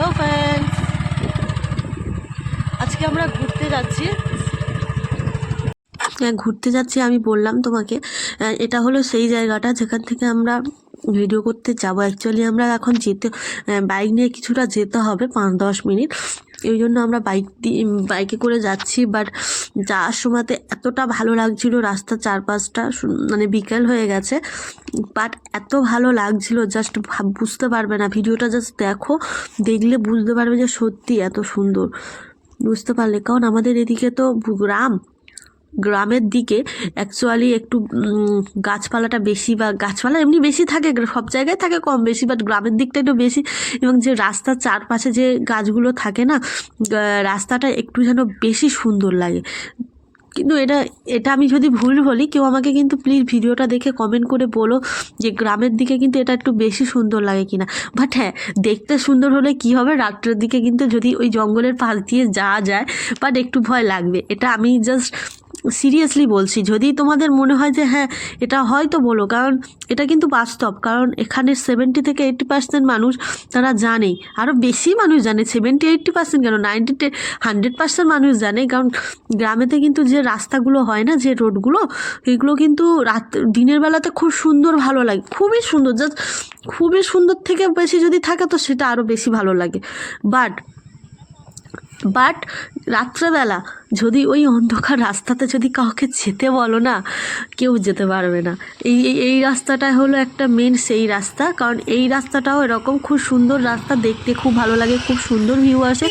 Hello friends আজকে আমরা ঘুরতে যাচ্ছি। হ্যাঁ ঘুরতে যাচ্ছি, আমি বললাম তোমাকে। এটা হলো সেই জায়গাটা যেখান থেকে আমরা ভিডিও করতে যাব। অ্যাকচুয়ালি আমরা এখন যেতে বাইক নিয়ে কিছুটা যেতে হবে, পাঁচ দশ মিনিট। এই জন্য আমরা বাইক দিয়ে বাইকে করে যাচ্ছি বাট যাওয়ার সময়তে এতটা ভালো লাগছিল রাস্তা চারপাশটা মানে বিকেল হয়ে গেছে বাট এত ভালো লাগছিল জাস্ট বুঝতে পারবে না, ভিডিওটা জাস্ট দেখো, দেখলে বুঝতে পারবে যে সত্যি এত সুন্দর, বুঝতে পারলে, কারণ আমাদের এদিকে তো গ্রাম গ্রামের দিকে অ্যাকচুয়ালি একটু গাছপালাটা বেশি বা গাছপালা এমনি বেশি থাকে, সব জায়গায় থাকে কম বেশি বাট গ্রামের দিকটা একটু বেশি। এবং যে রাস্তার চারপাশে যে গাছগুলো থাকে না রাস্তাটা একটু যেন বেশি সুন্দর লাগে। কিন্তু এটা এটা আমি যদি ভুল বলি, কেউ আমাকে কিন্তু প্লিজ ভিডিওটা দেখে কমেন্ট করে বলো যে গ্রামের দিকে কিন্তু এটা একটু বেশি সুন্দর লাগে কিনা। বাট হ্যাঁ দেখতে সুন্দর হলে কি হবে? রাত্রের দিকে কিন্তু যদি ওই জঙ্গলের পাশ দিয়ে যাওয়া যায় বাট একটু ভয় লাগবে। এটা আমি জাস্ট সিরিয়াসলি বলছি, যদি তোমাদের মনে হয় যে হ্যাঁ এটা হয়তো বলো, কারণ এটা কিন্তু বাস্তব, কারণ এখানে সেভেন্টি থেকে এইট্টি পার্সেন্ট মানুষ তারা জানে আরও বেশি মানুষ জানে সেভেন্টি এইট্টি পার্সেন্ট কেন? নাইনটি হান্ড্রেড পার্সেন্ট মানুষ জানে, কারণ গ্রামেতে কিন্তু যে রাস্তাগুলো হয় না, যে রোডগুলো, এগুলো কিন্তু রাত, দিনের বেলাতে খুব সুন্দর ভালো লাগে, খুবই সুন্দর জাস্ট খুবই সুন্দর থেকে বেশি যদি থাকে তো সেটা আরও বেশি ভালো লাগে। বাট বাট রাত্রেবেলা যদি ওই অন্ধকার রাস্তাতে যদি কাউকে যেতে বলো না, কেউ যেতে পারবে না। এই, এই- রাস্তাটা হলো একটা মেন সেই রাস্তা, কারণ এই রাস্তাটাও এরকম খুব সুন্দর রাস্তা, দেখতে খুব ভালো লাগে, খুব সুন্দর ভিউ আসে।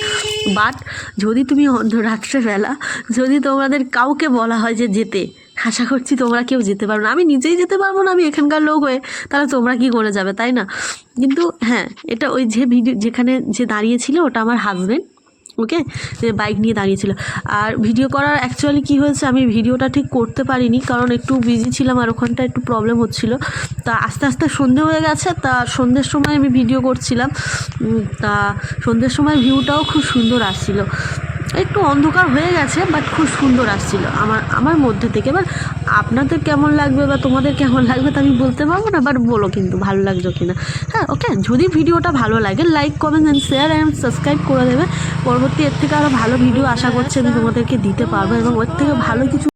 বাট যদি তুমি অন্ধ রাত্রেবেলা, যদি তোমাদের কাউকে বলা হয় যে যেতে, আশা করছি তোমরা কেউ যেতে পারবে না। আমি নিজেই যেতে পারব না, আমি এখানকার লোক হয়ে, তাহলে তোমরা কি করে যাবে, তাই না? কিন্তু হ্যাঁ এটা ওই যে ভিডিও যেখানে যে দাঁড়িয়েছিল ওটা আমার হাজবেন্ড ওকে? যে বাইক নিয়ে দাঁড়িয়েছিল। আর ভিডিও করার অ্যাকচুয়ালি কি হয়েছে, আমি ভিডিওটা ঠিক করতে পারিনি, কারণ একটু বিজি ছিলাম আর ওখানটা একটু প্রবলেম হচ্ছিল। তা আস্তে আস্তে সন্ধে হয়ে গেছে, তা সন্ধ্যের সময় আমি ভিডিও করছিলাম। তা সন্ধ্যের সময় ভিউটাও খুব সুন্দর আসছিল। একটু অন্ধকার হয়ে গেছে বাট খুব সুন্দর আসছিল আমার আমার মধ্যে থেকে। এবার আপনাদের কেমন লাগবে বা তোমাদের কেমন লাগবে তা আমি বলতে পারব না বাট বলো কিন্তু ভালো লাগছো কিনা। হ্যাঁ ওকে যদি ভিডিওটা ভালো লাগে like comment and share and subscribe করে দেবে। পরবর্তী এর থেকে আরও ভালো ভিডিও আশা করছি আমি তোমাদেরকে দিতে পারব এবং ওর থেকে ভালো কিছু